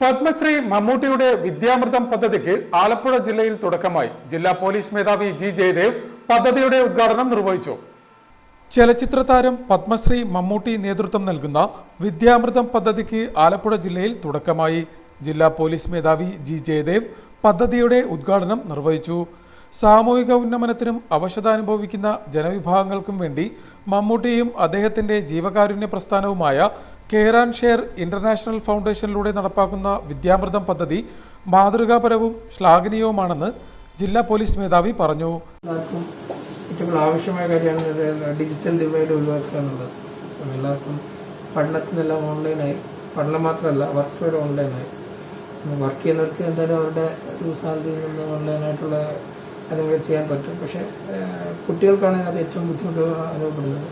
പത്മശ്രീ മമ്മൂട്ടിയുടെ വിദ്യാമൃതം പദ്ധതിക്ക് ആലപ്പുഴ ജില്ലയിൽ തുടക്കമായി. ജില്ലാ പോലീസ് മേധാവി ജി ജയദേവ് പദ്ധതിയുടെ ഉദ്ഘാടനം നിർവഹിച്ചു. ചലച്ചിത്ര താരം പത്മശ്രീ മമ്മൂട്ടി നേതൃത്വം നൽകുന്ന വിദ്യാമൃതം പദ്ധതിക്ക് ആലപ്പുഴ ജില്ലയിൽ തുടക്കമായി. ജില്ലാ പോലീസ് മേധാവി ജി ജയദേവ് പദ്ധതിയുടെ ഉദ്ഘാടനം നിർവഹിച്ചു. സാമൂഹിക ഉന്നമനത്തിനും അവശത അനുഭവിക്കുന്ന ജനവിഭാഗങ്ങൾക്കും വേണ്ടി മമ്മൂട്ടിയും അദ്ദേഹത്തിന്റെ ജീവകാരുണ്യ പ്രസ്ഥാനവുമായ കെയർ ആൻഡ് ഷെയർ ഇന്റർനാഷണൽ ഫൗണ്ടേഷനിലൂടെ നടപ്പാക്കുന്ന വിദ്യാമൃതം പദ്ധതി മാതൃകാപരവും ശ്ലാഘനീയവുമാണെന്ന് ജില്ലാ പോലീസ് മേധാവി പറഞ്ഞു. ഏറ്റവും ആവശ്യമായ കാര്യമാണ് ഡിജിറ്റൽ ഡിവൈഡ് ഒഴിവാക്കുക എന്നുള്ളത്. എല്ലാവർക്കും പഠനത്തിനെല്ലാം ഓൺലൈനായി പഠനം മാത്രമല്ല വർക്ക് ഫെയർ ഓൺലൈനായി. വർക്ക് ചെയ്യുന്നവർക്ക് എന്തായാലും അവരുടെ ഒരു നിന്ന് ഓൺലൈനായിട്ടുള്ള കാര്യങ്ങൾ ചെയ്യാൻ പറ്റും. പക്ഷേ കുട്ടികൾക്കാണ് അത് ഏറ്റവും ബുദ്ധിമുട്ട് അനുഭവപ്പെടുന്നത്.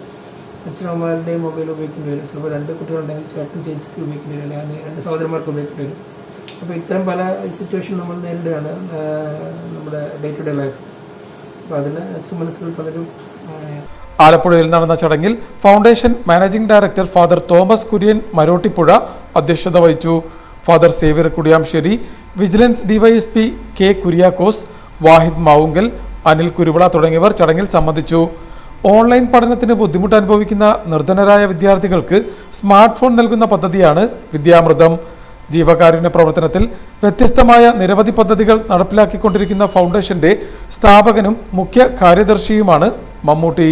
അച്ഛനമ്മമാരുടെയും മൊബൈൽ ഉപയോഗിക്കേണ്ടി വരും. ചിലപ്പോൾ രണ്ട് കുട്ടികളുണ്ടെങ്കിൽ ചേട്ടൻ ചേച്ചിക്ക് ഉപയോഗിക്കേണ്ടി വരും. അല്ലെങ്കിൽ രണ്ട് സഹോദരന്മാർക്ക് ഉപയോഗിക്കേണ്ടി വരും. അപ്പോൾ ഇത്തരം പല സിറ്റുവേഷൻ നമ്മൾ നേരിടുകയാണ് നമ്മുടെ ഡേ ടു ഡേ ലൈഫ് അപ്പോൾ അതിന് സുമനസ്സുകൾ പലരും ആലപ്പുഴയിൽ നടന്ന ചടങ്ങിൽ foundation managing director father Thomas Kurian Marottippuzha അധ്യക്ഷത വഹിച്ചു. Father Xavier Kudiyamssery vigilance DYSP K Kuriakose Vahid Mavunkal Anil Kuruvila തുടങ്ങിയവർ ചടങ്ങിൽ സംബന്ധിച്ചു. ഓൺലൈൻ പഠനത്തിന് ബുദ്ധിമുട്ട് അനുഭവിക്കുന്ന നിർധനരായ വിദ്യാർത്ഥികൾക്ക് സ്മാർട്ട് ഫോൺ നൽകുന്ന പദ്ധതിയാണ് വിദ്യാമൃതം. ജീവകാരുണ്യ പ്രവർത്തനത്തിൽ വ്യത്യസ്തമായ നിരവധി പദ്ധതികൾ നടപ്പിലാക്കിക്കൊണ്ടിരിക്കുന്ന ഫൗണ്ടേഷന്റെ സ്ഥാപകനും മുഖ്യ കാര്യദർശിയുമാണ് മമ്മൂട്ടി.